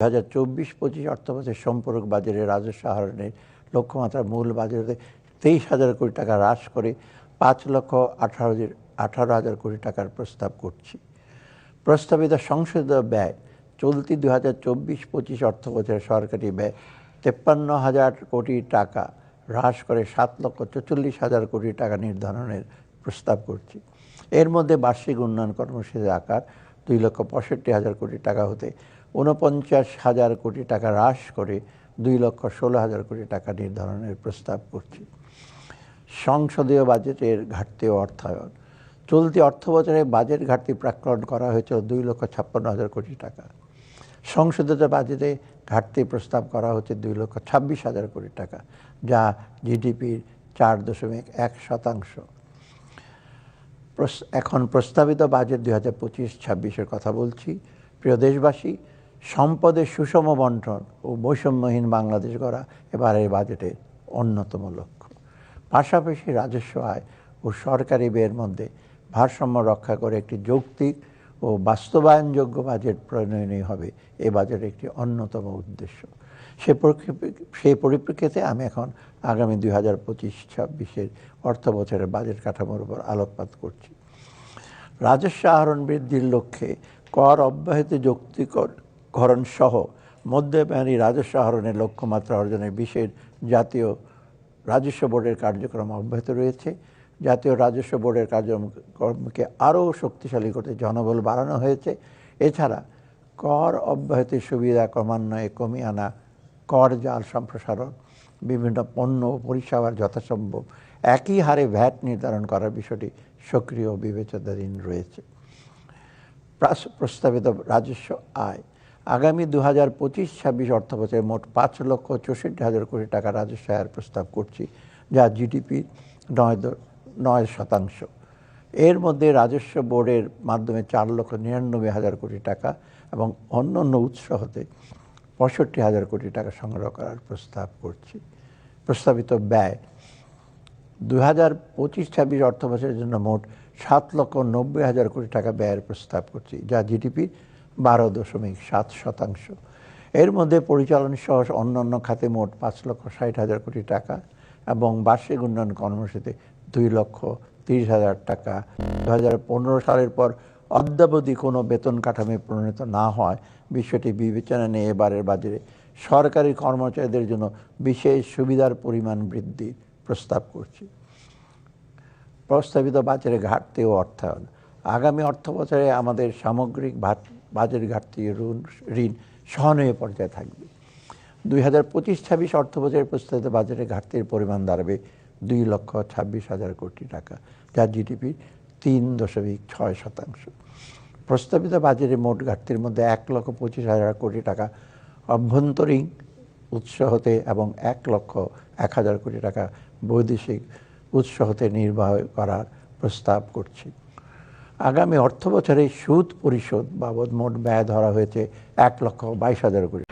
দু হাজার চব্বিশ, পঁচিশ অর্থবছর সম্পর্ক বাজারে রাজস্ব আহরণের লক্ষ্যমাত্রা মূল বাজারে তেইশ হাজার কোটি টাকা হ্রাস করে পাঁচ লক্ষ আঠারো আঠারো হাজার কোটি টাকার প্রস্তাব করছি। প্রস্তাবিত সংশোধিত ব্যয় চলতি দু হাজার চব্বিশ, পঁচিশ অর্থ বছরের সরকারি ব্যয় তেপ্পান্ন হাজার কোটি টাকা হ্রাস করে সাত লক্ষ চল্লিশ হাজার কোটি টাকা নির্ধারণের প্রস্তাব করছি। এর মধ্যে বার্ষিক উন্নয়ন কর্মসূচির আকার দুই লক্ষ পঁয়ষট্টি হাজার কোটি টাকা হতে ঊনপঞ্চাশ হাজার কোটি টাকা হ্রাস করে দুই লক্ষ ষোলো হাজার কোটি টাকা নির্ধারণের প্রস্তাব করছি। সংসদীয় বাজেটের ঘাটতি অর্থায়ন। চলতি অর্থ বছরে বাজেট ঘাটতি প্রাক্কলন করা হয়েছিল দুই লক্ষ ছাপ্পান্ন হাজার কোটি টাকা। সংশোধিত বাজেটে ঘাটতি প্রস্তাব করা হচ্ছে দুই লক্ষ ছাব্বিশ হাজার কোটি টাকা, যা জিডিপির চার দশমিক এক শতাংশ। এখন প্রস্তাবিত বাজেট দুই হাজার পঁচিশ, ছাব্বিশের কথা বলছি। প্রিয় দেশবাসী, সম্পদের সুষম বন্টন ও বৈষম্যহীন বাংলাদেশ গড়া এবারের বাজেটের অন্যতম লক্ষ্য। পাশাপাশি রাজস্ব আয় ও সরকারি ব্যয়ের মধ্যে ভারসাম্য রক্ষা করে একটি যৌক্তিক ও বাস্তবায়নযোগ্য বাজেট প্রণয়নই হবে। এ বাজেটের একটি অন্যতম উদ্দেশ্য। সে সেই পরিপ্রেক্ষিতে আমি এখন আগামী দুই হাজার পঁচিশ ছাব্বিশের অর্থ বছরের বাজেট কাঠামোর উপর আলোকপাত করছি। রাজস্ব আহরণ বৃদ্ধির লক্ষ্যে কর অব্যাহতি যৌক্তিকরণ সহ মধ্যমেয়াদী রাজস্ব আহরণের লক্ষ্যমাত্রা অর্জনের বিশেষ জাতীয় রাজস্ব বোর্ডের কার্যক্রম অব্যাহত রয়েছে। জাতীয় রাজস্ব বোর্ডের কার্যক্রমকে আরও শক্তিশালী করতে জনবল বাড়ানো হয়েছে। এছাড়া কর অব্যাহতির সুবিধা ক্রমান্বয়ে কমিয়ে আনা, কর জাল সম্প্রসারণ, বিভিন্ন পণ্য ও পরিষেবার যথাসম্ভব একই হারে ভ্যাট নির্ধারণ করার বিষয়টি সক্রিয় বিবেচনাধীন রয়েছে। প্রস্তাবিত রাজস্ব আয় আগামী দু হাজার পঁচিশ ছাব্বিশ অর্থ বছরে মোট পাঁচ লক্ষ চৌষট্টি হাজার কোটি টাকা রাজস্ব আয়ের প্রস্তাব করছি, যা জিডিপি নয় নয় শতাংশ। এর মধ্যে রাজস্ব বোর্ডের মাধ্যমে চার লক্ষ নিরানব্বই হাজার কোটি টাকা এবং অন্য অন্য উৎস হতে পঁয়ষট্টি হাজার কোটি টাকা সংগ্রহ করার প্রস্তাব করছি। প্রস্তাবিত ব্যয় দু হাজার পঁচিশ ছাব্বিশ অর্থ বছরের জন্য মোট সাত লক্ষ নব্বই হাজার কোটি টাকা ব্যয়ের প্রস্তাব করছি, যা জিডিপি বারো দশমিক সাত শতাংশ। এর মধ্যে পরিচালন সহ অন্যান্য খাতে মোট পাঁচ লক্ষ ষাট হাজার কোটি টাকা এবং বার্ষিক উন্নয়ন কর্মসূচিতে দুই লক্ষ তিরিশ হাজার টাকা। দু হাজার পনেরো সালের পর অদ্যাবধি কোনো বেতন কাঠামো প্রণীত না হয়। বিষয়টি বিবেচনা নিয়ে এবারের বাজারে সরকারি কর্মচারীদের জন্য বিশেষ সুবিধার পরিমাণ বৃদ্ধির প্রস্তাব করছি। প্রস্তাবিত বাজারে ঘাটতি ও অর্থায়ন। আগামী অর্থ বছরে আমাদের সামগ্রিক বাজার ঘাটতি ঋণ ঋণ সহনীয় পর্যায়ে থাকবে। দুই হাজার পঁচিশ ছাব্বিশ অর্থ বছরের প্রস্তাবিত বাজারে ঘাটতির পরিমাণ দাঁড়াবে দুই লক্ষ ছাব্বিশ হাজার কোটি টাকা, যা জিডিপির তিন দশমিক ছয় শতাংশ। প্রস্তাবিত বাজারে মোট ঘাটতির মধ্যে এক লক্ষ পঁচিশ হাজার কোটি টাকা অভ্যন্তরীণ উৎস হতে এবং এক লক্ষ এক হাজার কোটি টাকা বৈদেশিক উৎস হতে নির্বাহ করার প্রস্তাব করছি। আগামী অর্থ বছরে সুদ পরিশোধ বাবদ মোট ব্যয় ধরা হয়েছে এক লক্ষ বাইশ হাজার কোটি